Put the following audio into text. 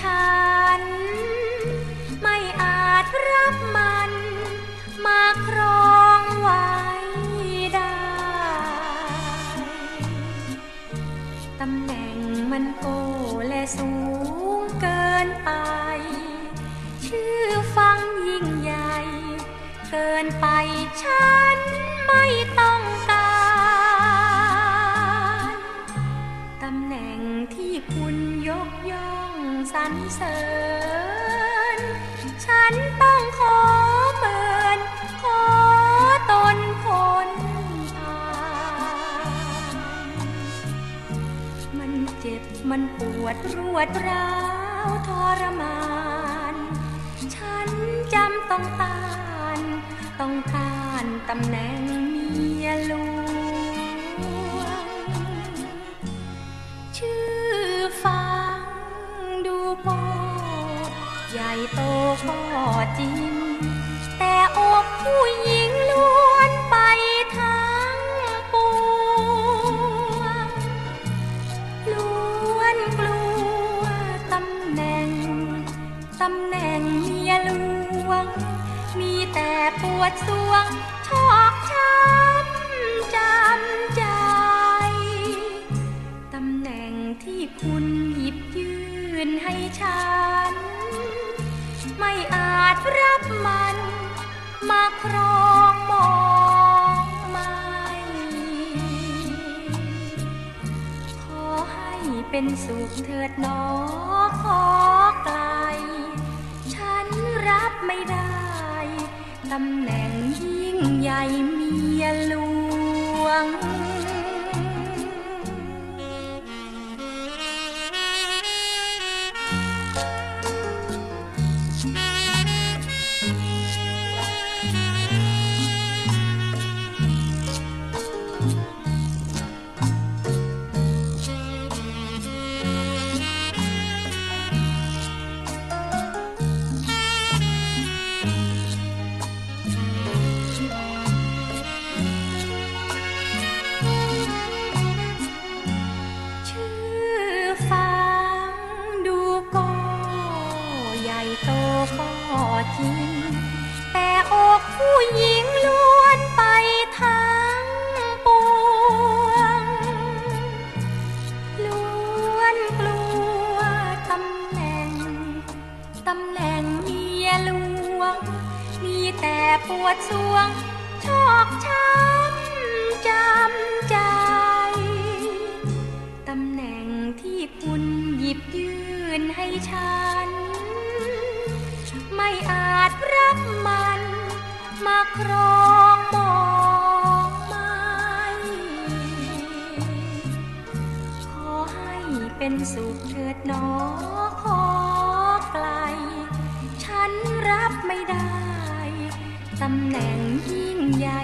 ฉัน ไม่อาจรับมัน มาครองไว้ได้ ตำแหน่งมันโกและสูงเกินไป ชื่อฟังยิ่งใหญ่ เกินไปฉัน เสริญ ฉันต้องขอเมินขอตนพ้นผ่านมันเจ็บมันปวดรวดร้าวทรมาน ฉันจำต้องต้าน ต้องการตำแหน่ง ก็จริง แต่อกผู้หญิงล้วนไปทั้งปวงล้วนกลัวตำแหน่ง ตำแหน่งเมียหลวง มีแต่ปวดสวงชอกช้ำ เป็นสุขเถิดหนอขอไกล ฉันรับไม่ได้ ตำแหน่งยิ่งใหญ่เมียหลวง ปวดสวงชอกช้ำจำใจ ตำแหน่งที่คุณหยิบยื่นให้ฉัน ไม่อาจรับมัน มาครองมองไม่ขอให้เป็นสุขเถิดหนอขอไกล ฉันรับำแหน่งยิ่งใหญ่